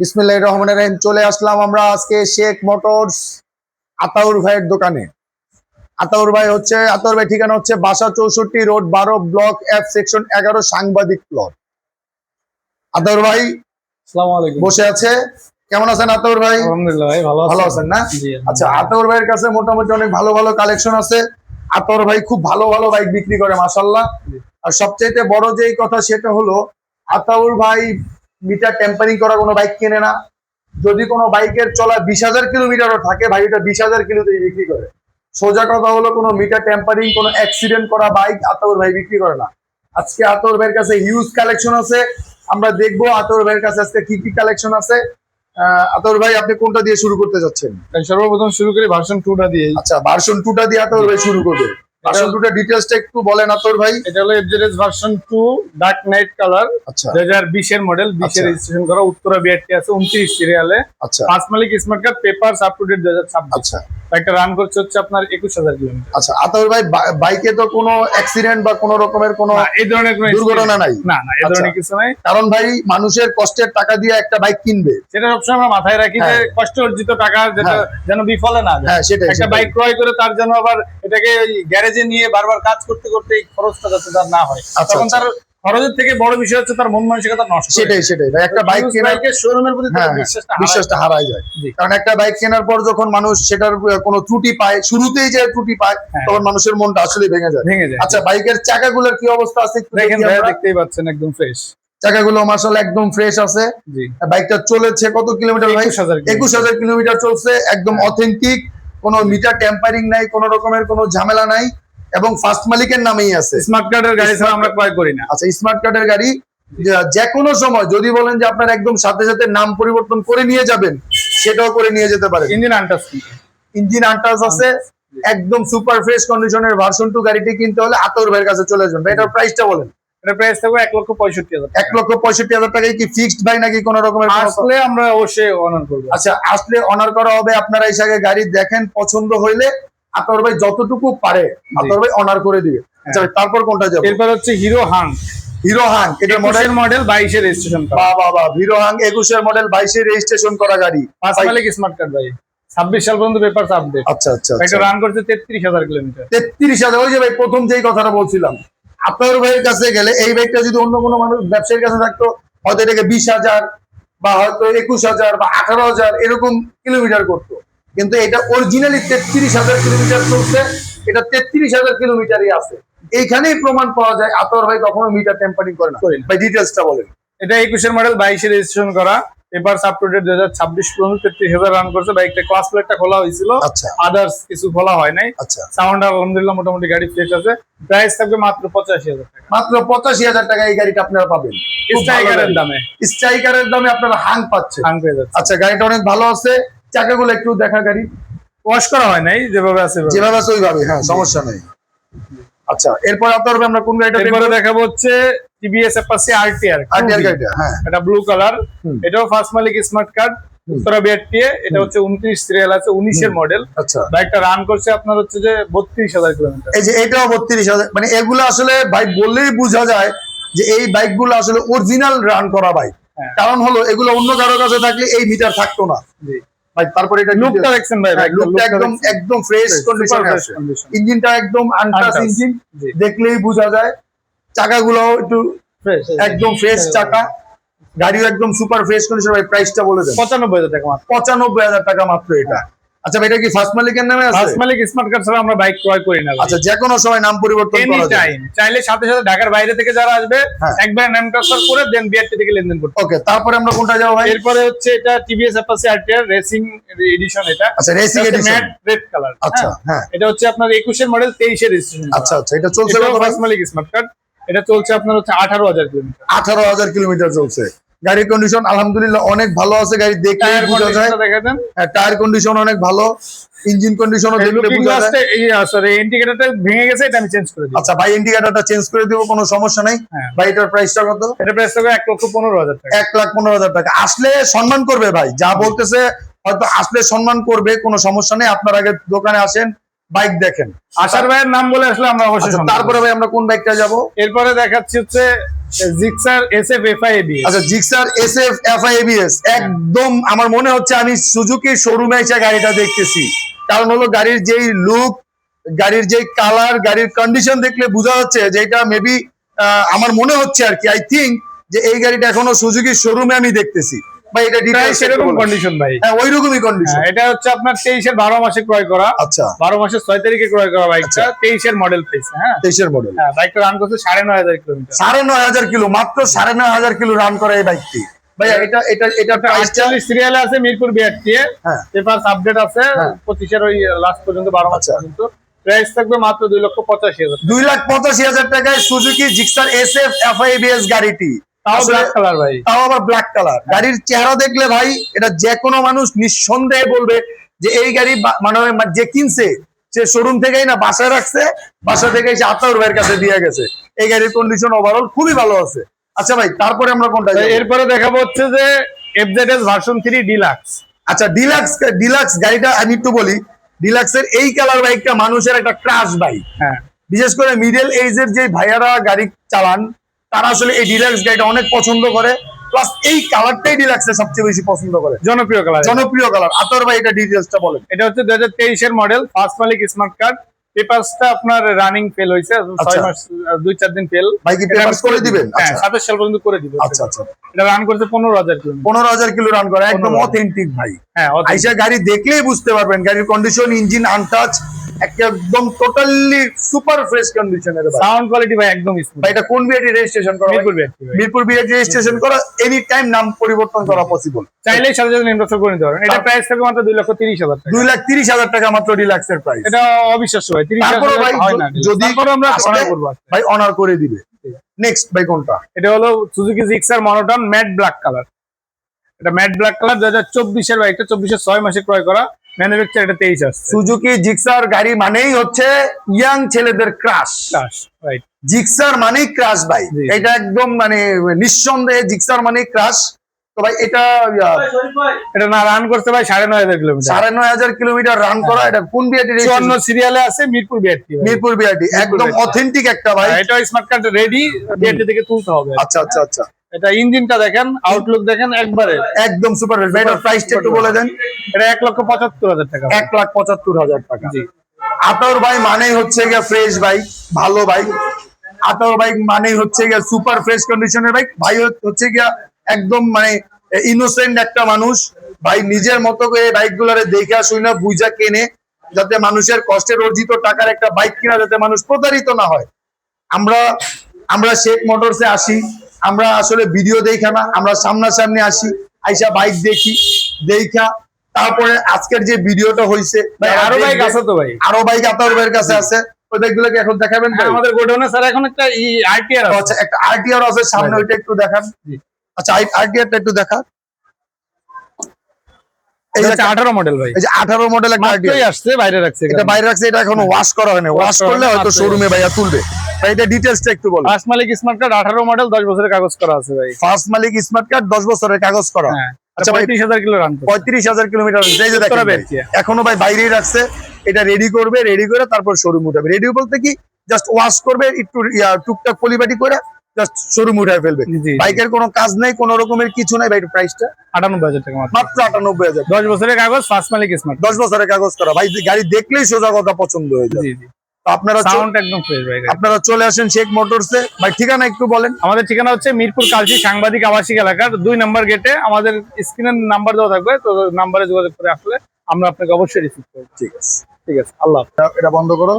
বিসমিল্লাহ রহমানের রহিম চলে আসলাম আমরা আজকে শেখ মোটরস আতাউর ভাইয়ের দোকানে। আতাউর ভাই হচ্ছে আতাউর ভাই ঠিকানা হচ্ছে বাসা চৌষট্টি রোড বারো ব্লক এফ সেকশন এগারো সাংবাদিক প্লট আতাউর ভাই বসে আছে। কেমন আছেন আতাউর ভাই? ভাই ভালো ভালো আছেন না? আচ্ছা আতাউর ভাইয়ের কাছে মোটামুটি অনেক ভালো ভালো কালেকশন আছে। আতাউর ভাই খুব ভালো ভালো বাইক বিক্রি করে মাসাল্লাহ। আর সবচেয়ে বড় যেই কথা সেটা হলো আতাউর ভাই মিটার টেম্পারিং করা কোনো বাইক কেনে না। যদি কোনো বাইকের চলা বিশ হাজার কিলোমিটারও থাকে ভাই ওটা বিশ হাজার কিলোতেই বিক্রি করে। সোজা কথা হলো কোনো মিটার টেম্পারিং কোনো অ্যাক্সিডেন্ট করা বাইক আতর ভাই বিক্রি করে না। আজকে আতর ভাইয়ের কাছে হিউজ কালেকশন আছে। আমরা দেখব আতর ভাইয়ের কাছে আজকে কি কি কালেকশন আছে। আহ, আতাউর ভাই আপনি কোনটা দিয়ে শুরু করতে যাচ্ছেন? সর্বপ্রথম শুরু করি ভার্সন টুটা দিয়ে আচ্ছা ভার্সন টুটা দিয়ে আতর ভাই শুরু করবে। ভার্সন টুটা ডিটেলসটা একটু বলেন আতর ভাই। এটা হলো FZS version two dark night colour আচ্ছা দুই হাজার মডেল বিশের আচ্ছা। রেজিস্ট্রেশন করা উত্তরা বিআরটি আছে উনত্রিশ সিরিয়ালে আচ্ছা। পাঁচ মালিক smart card paper up to date দুই হাজার ছাব্বিশ। আচ্ছা। একটা রান করছে হচ্ছে আপনার একুশ হাজার কিলোমিটার আচ্ছা আতর ভাই বাইকে তো কোনো অ্যাক্সিডেন্ট বা কোনো রকমের কোনো এই ধরনের কোনো দুর্ঘটনা নাই। না না এই ধরনের আচ্ছা। কিছু নাই। কারণ ভাই মানুষের কষ্টের টাকা দিয়ে একটা বাইক কিনবে। সেটা সবসময় আমরা মাথায় রাখি যে হ্যাঁ। কষ্ট অর্জিত টাকা যেটা হ্যাঁ। যেন বিফলে না যায়। হ্যাঁ সেটাই একটা বাইক ক্রয় করে তার জন্য আবার এটাকে গ্যারেজে নিয়ে বারবার কাজ করতে করতে এই খরচটা যাতে তার না হয়। আচ্ছা, তখন আচ্ছা। তার খরচের থেকে বড় বিষয় হচ্ছে তার মন মানসিকতা নষ্ট সেটাই সেটাই। একটা বাইক কেনার বাইকের শোরুমের প্রতি হ্যাঁ, হ্যাঁ, বিশ্বাসটা হারায়। হারায় যায়। কারণ একটা বাইক কেনার পর যখন মানুষ সেটার কোনো ত্রুটি পায় শুরুতেই যে ত্রুটি পায় হ্যাঁ। তখন মানুষের মনটা আসলে ভেঙে যায়। ভেঙে যায়। আচ্ছা বাইকের চাকাগুলোর কি অবস্থা আছে দেখেন দেখি দেখতেই পাচ্ছেন একদম ফ্রেশ চাকাগুলো মাসাল্লাহ একদম ফ্রেশ আছে। বাইকটা চলেছে কত কিলোমিটার ভাই? একুশ হাজার কিলোমিটার। চলছে একদম অথেন্টিক কোনো মিটার টেম্পারিং নাই কোনো রকমের কোনো ঝামেলা নাই এবং ফার্স্ট মালিকের নামেই আছে। স্মার্ট কার্ডের গাড়ি ছাড়া আমরা ক্রয় করি না। আচ্ছা স্মার্ট কার্ডের গাড়ি যে- কোনো সময় যদি বলেন যে আপনার একদম সাথে সাথে নাম পরিবর্তন করে নিয়ে যাবেন সেটাও করে নিয়ে যেতে পারেন। ইঞ্জিন আনটাস ইঞ্জিন আনটাস আছে একদম সুপার ফ্রেশ কন্ডিশনের ভার্সন টু গাড়িটি কিনতে হলে আতর ভাইয়ের কাছে চলে যাবেন এটার প্রাইসটা বলেন। এটা প্রাইস থাকবে এক লক্ষ পঁয়ষট্টি হাজার এক লক্ষ পঁয়ষট্টি হাজার টাকায় কি ফিক্সড ভাই নাকি কোনো রকমের আসলে আমরা অবশ্যই অনার করব। আচ্ছা আসলে অনার করা হবে আপনারা এই গাড়ি দেখেন পছন্দ হইলে ভাই যতটুকু পারে ভাই অনার করে দিবে। আচ্ছা তারপর কোনটা যাবে? এরপর হচ্ছে হিরো হাং হিরো হাং এটা মডেল মডেল বাইশের রেজিস্ট্রেশন হিরো হাং একুশের মডেল বাইশের রেজিস্ট্রেশন করা গাড়ি। পাঁচ ভাই, মালিক স্মার্ট কার্ড ভাই। ছাব্বিশ সাল পর্যন্ত পেপার আপডেট আচ্ছা আচ্ছা রান করছে তেত্রিশ হাজার কিলোমিটার তেত্রিশ হাজার ওই যে ভাই প্রথম যেই কথাটা বলছিলাম। আপনার ভাইয়ের কাছে গেলে এই বাইকটা যদি অন্য কোনো মানুষ ব্যবসায়ীর কাছে থাকতো হয়তো এটাকে বিশ হাজার বা হয়তো একুশ হাজার বা আঠারো হাজার এরকম কিলোমিটার করতো। কিন্তু এটা অরিজিনালি তেত্রিশ হাজার কিলোমিটার চলছে এটা তেত্রিশ হাজার কিলোমিটারই আছে। এইখানেই প্রমাণ পাওয়া যায় আতর ভাই কখনো মিটার টেম্পারিং করে না। করি না। ভাই ডিটেলসটা বলেন। এটা একুশের মডেল বাইশে রেজিস্ট্রেশন করা। টু দুই হাজার ছাব্বিশ পর্যন্ত তেত্রিশ হাজার রান করছে। বাইকটা ক্লাস প্লেটটা খোলা হয়েছিল। আচ্ছা। আদার্স কিছু খোলা হয় নাই। আচ্ছা। সাউন্ড আলহামদুলিল্লাহ মোটামুটি গাড়ি ফ্রেশ আছে। প্রাইস থাকবে মাত্র পঁচাশি হাজার টাকা। মাত্র পঁচাশি হাজার টাকা এই গাড়িটা আপনারা পাবেন। স্ট্রাইকারের দামে। স্ট্রাইকারের দামে আপনারা হাং পাচ্ছেন হাং পেয়ে যাচ্ছে। আচ্ছা গাড়িটা অনেক ভালো আছে। চাকাগুলো একটু দেখা গাড়ি। ওয়াশ করা হয় নাই যেভাবে আছে যেভাবে আছে ওইভাবে হ্যাঁ সমস্যা নেই। আচ্ছা এরপর আপনার আমরা কোন গাড়িটা দেখাবো হচ্ছে টিভিএস আরটিআর আরটিআর গাড়িটা হ্যাঁ। এটা ব্লু কালার এটাও ফার্স্ট মালিক স্মার্ট কার্ড উত্তরা বিআরটিএ এটা হচ্ছে উনত্রিশ সিরিয়াল আছে উনিশের মডেল আচ্ছা। বাইকটা রান করছে আপনার হচ্ছে যে বত্রিশ হাজার কিলোমিটার এই যে এটাও বত্রিশ হাজার মানে এগুলো আসলে বাইক বললেই বোঝা যায় যে এই বাইকগুলো আসলে অরিজিনাল রান করা বাইক। হ্যাঁ। কারণ হলো এগুলো অন্য কারও কাছে থাকলে এই মিটার থাকতো না। ভাই তারপরে এটা লুকটা দেখছেন ভাই হ্যাঁ, লুকটা একদম একদম ফ্রেশ কন্ডিশনে। ইঞ্জিনটা একদম আনটাচ ইঞ্জিন দেখলেই বোঝা যায়। চাকাগুলো একটু একদম ফ্রেশ চাকা। গাড়িও একদম সুপার ফ্রেশ কন্ডিশন ভাই প্রাইসটা বলে দেন। পঁচানব্বই হাজার টাকা মাত্র। পঁচানব্বই হাজার টাকা মাত্র এটা। আচ্ছা এটা কি ফার্স্ট মালিকের নামে আছে? ফার্স্ট মালিক স্মার্ট কার্ড ছাড়া আমরা বাইক ক্রয় করি না আচ্ছা যে কোনো সময় নাম পরিবর্তন করা যায়। টাইম চাইলে সাথে সাথে ঢাকার বাইরে থেকে যারা আসবে হ্যাঁ। একবার নাম ট্রান্সফার করে দেন বিআরটি থেকে লেনদেন করতে ওকে তারপরে আমরা কোনটা যাব ভাই? এরপরে হচ্ছে এটা TVS Apache RTR racing edition এটা। আচ্ছা racing edition matte red colour আচ্ছা হ্যাঁ। এটা হচ্ছে আপনার একুশের মডেল তেইশের রেজিস্ট্রেশন আচ্ছা আচ্ছা এটা চলছে ফার্স্ট মালিক স্মার্ট কার্ড এটা চলছে আপনার হচ্ছে আঠারো হাজার কিলোমিটার। আঠারো হাজার কিলোমিটার চলছে। গাড়ির কন্ডিশন আলহামদুলিল্লাহ অনেক ভালো আছে গাড়ি দেখে বোঝা যায়। টায়ার কন্ডিশন অনেক ভালো ইঞ্জিন কন্ডিশনও দেখলে বোঝা যায়। এই সরি ইন্ডিকেটরটা ভেঙে গেছে এটা আমি চেঞ্জ করে দিই আচ্ছা ভাই ইন্ডিকেটরটা চেঞ্জ করে দিব কোনো সমস্যা নেই। হ্যাঁ। ভাই এটার প্রাইসটা কত? এটা প্রাইস থাকবে এক লক্ষ পনেরো হাজার টাকা। এক লাখ পনেরো হাজার টাকা। আসলে সম্মান করবে ভাই যা বলতেছে হয়তো আসলে সম্মান করবে কোনো সমস্যা নেই। আপনার আগে দোকানে আসেন বাইক দেখেন। আশার ভাইয়ের নাম বলে আসলে আমরা অবশ্যই আচ্ছা তারপরে ভাই আমরা কোন বাইকটা যাব। এরপরে দেখাচ্ছি হচ্ছে Gixxer S F F I B আচ্ছা Gixxer S F F I ABS একদম আমার মনে হচ্ছে আমি সুজুকি শোরুমে এসে গাড়িটা দেখতেছি। কারণ হলো গাড়ির যেই লুক গাড়ির যেই কালার গাড়ির কন্ডিশন দেখলে বোঝা যাচ্ছে যে এটা মেবি আমার মনে হচ্ছে আর কি আই থিঙ্ক যে এই গাড়িটা এখনও সুজুকি শোরুমে আমি দেখতেছি। এটা ডিটেইলস সেরকম কন্ডিশন ভাই। হ্যাঁ ওই কন্ডিশন হ্যাঁ, এটা হচ্ছে আপনার তেইশের বারো মাসে ক্রয় করা। আচ্ছা। তারিখে ক্রয় করা বাইকটা মডেল পেয়েছে হ্যাঁ। মডেল হ্যাঁ বাইকটা রান করছে কিলো মাত্র কিলো রান করে এই বাইকটি ভাইয়া এটা এটা এটা প্রাইসটা সিরিয়ালে আছে মিরপুর বিআরটি হ্যাঁ। আপডেট আছে ওই লাস্ট পর্যন্ত বারো মাস আচ্ছা। পর্যন্ত। প্রাইস থাকবে মাত্র দুই লক্ষ পঁচাশি হাজার দুই লাখ পঁচাশি হাজার টাকায় Suzuki Gixxer S F F I ABS গাড়িটি। তাও আসলে- ব্ল্যাক কালার ভাই। তাও আবার ব্ল্যাক কালার গাড়ির চেহারা দেখলে ভাই এটা যে কোনো মানুষ নিঃসন্দেহে বলবে যে এই গাড়ি মানে যে কিনছে সে শোরুম থেকেই না বাসায় রাখছে বাসা থেকে এসে আত্মার ভাইয়ের কাছে দিয়ে গেছে। এই গাড়ির কন্ডিশন ওভারঅল খুবই ভালো আছে। আচ্ছা ভাই তারপরে আমরা কোনটা এরপরে দেখাবো হচ্ছে যে এফজেডএস ভার্সন থ্রি ডিলাক্স আচ্ছা ডিলাক্স ডিলাক্স গাড়িটা আমি একটু বলি ডিলাক্সের এই কালার বাইকটা মানুষের একটা ক্রাশ বাইক হ্যাঁ। বিশেষ করে মিডল এজের যে ভাইয়ারা গাড়ি চালান তারা আসলে এই ডিলাক্স গাড়িটা অনেক পছন্দ করে। প্লাস এই কালারটাই ডিলাক্সে সবচেয়ে বেশি পছন্দ করে। জনপ্রিয় কালার জনপ্রিয় কালার আতর ভাই এটা ডিটেলসটা বলেন। এটা হচ্ছে দুই হাজার তেইশের মডেল ফার্স্ট মালিক স্মার্ট কার্ড পেপারসটা আপনার রানিং ফেল হয়েছে ছয় আচ্ছা। মাস দুই চার দিন ফেল ভাই কি পেপারস করে দিবেন? হ্যাঁ আচ্ছা। সাতাশ সাল পর্যন্ত করে দিবে। আচ্ছা আচ্ছা। এটা রান করতে পনেরো হাজার কিলোমিটার। পনেরো হাজার কিলো রান করে একদম অথেন্টিক ভাই। হ্যাঁ আইসা গাড়ি দেখলেই বুঝতে পারবেন গাড়ির কন্ডিশন ইঞ্জিন আনটাচ একদম টোটালি সুপার ফ্রেশ কন্ডিশনের ভাই সাউন্ড কোয়ালিটি ভাই একদম স্মুথ ভাই এটা কোন বিআরটি রেজিস্ট্রেশন করা ভাই? Mirpur BRT Mirpur BRT registration করা এনি টাইম নাম পরিবর্তন করা পসিবল চাইলেই সাথে সাথে ইনভেস্ট করে নিতে পারেন এটা প্রাইস থাকবে মাত্র দুই লক্ষ তিরিশ হাজার টাকা। দুই লাখ তিরিশ হাজার টাকা মাত্র রিল্যাক্সের প্রাইস এটা অবিশ্বাস্য ভাই তিরিশ হাজার তারপরে ভাই হয় না। যদি আমরা অর্ডার করব। ভাই অনার করে দিবে। নেক্সট ভাই কোনটা? এটা হলো Suzuki Gixxer monotone matte black colour এটা ম্যাট ব্ল্যাক কালার দু হাজার চব্বিশের বাইকটা চব্বিশের ছয় মাসে ক্রয় করা। ম্যানুফ্যাকচার এটা তেইশ আসছে। সুজুকি জিক্সার গাড়ি মানেই হচ্ছে ইয়াং ছেলেদের ক্রাশ রাইট জিক্সার মানেই ক্রাশ ভাই। এটা একদম মানে নিঃসন্দেহে জিক্সার মানেই ক্রাশ তো ভাই এটা এটা না রান করতে ভাই সাড়ে নয় হাজার কিলোমিটার সাড়ে নয় হাজার কিলোমিটার রান করা এটা কোন বিআরটি চুয়ান্ন সিরিয়ালে আছে মিরপুর বিআরটি মিরপুর বিআরটি একদম অথেন্টিক একটা ভাই। এটা স্মার্ট কার্ড রেডি বিআরটি থেকে তুলতে হবে। আচ্ছা আচ্ছা আচ্ছা। এটা ইঞ্জিনটা দেখেন আউটলুক দেখেন একবারে। একদম সুপার এটার প্রাইসটা একটু বলে দেন। এটা এক লক্ষ পঁচাত্তর হাজার টাকা এক লাখ পঁচাত্তর হাজার টাকা। জি। আতর ভাই মানেই হচ্ছে গিয়া ফ্রেশ বাইক ভালো বাইক আতর বাইক মানেই হচ্ছে গিয়া সুপার ফ্রেশ কন্ডিশনের বাইক ভাই। হচ্ছে গিয়া একদম মানে ইনোসেন্ট একটা মানুষ। ভাই নিজের মতো করে বাইক গুলারে দেখে শুনে বুঝা কেনে যাতে মানুষের কষ্টের অর্জিত টাকার একটা বাইক কিনা যাতে মানুষ প্রতারিত না হয়। আমরা আমরা শেখ মোটরসে আসি। আমরা আসলে ভিডিও দেখা না আমরা সামনাসামনি আসি আইসা বাইক দেখি দেখা তারপরে আজকের যে ভিডিওটা হয়েছে ভাই আরও বাইক আছে তো ভাই। আরও বাইক আপনার ভাইয়ের কাছে আছে ওই বাইকগুলোকে এখন দেখাবেন হ্যাঁ, আমাদের গোডাউনে স্যার এখন একটা ই আইটিআর আছে। আচ্ছা একটা আরটিআর আছে সামনে ওইটা একটু দেখান। আচ্ছা আরটিআরটা একটু দেখা এই এটা যে হচ্ছে আঠারো মডেল ভাই। এই যে আঠারো মডেল একটা আরটিআর আসছে বাইরে রাখছে এটা বাইরে রাখছে এটা এখনও ওয়াশ করা হয়নি। ওয়াশ করলে হয়তো। শোরুমে ভাইয়া তুলবে। ভাই এটা একটু বলো। ফার্স্ট মালিক স্মার্ট কার্ড আঠারো মডেল দশ বছরের কাগজ করা আছে ভাই। ফার্স্ট মালিক স্মার্ট কার্ড দশ বছরের কাগজ করা। হ্যাঁ। আচ্ছা ভাই পঁয়ত্রিশ হাজার কিলো রান করছে। পঁয়ত্রিশ হাজার কিলোমিটার এই যে দেখেন। এখনও ভাই বাইরেই রাখছে। এটা রেডি করবে রেডি করে তারপর শোরুম উঠাবে। রেডি বলতে কি জাস্ট ওয়াশ করবে একটু টুকটাক পলিবাটি করে জাস্ট শোরুম উঠায় ফেলবে। বাইকের কোনো কাজ নাই কোনো রকমের কিছু নাই বাইক প্রাইসটা আটানব্বই হাজার টাকা মাত্র। আটানব্বই হাজার। দশ বছরের কাগজ ফার্স্ট মালিক স্মার্ট দশ বছরের কাগজ করা। ভাই গাড়ি দেখলেই সোজা কথা পছন্দ হয়ে যায়। আপনারা সাউন্ড একদম ফ্রেশ ভাই আপনারা চলে আসেন শেখ মোটরসে। ভাই ঠিকানা একটু বলেন। আমাদের ঠিকানা হচ্ছে মিরপুর কালচি সাংবাদিক আবাসিক এলাকার দুই নম্বর গেটে আমাদের স্ক্রিনের নাম্বার দেওয়া থাকবে তো নাম্বারে যোগাযোগ করে আসলে আমরা আপনাকে অবশ্যই রিসিভ করব। ঠিক আছে। ঠিক আছে আল্লাহ এটা বন্ধ করো।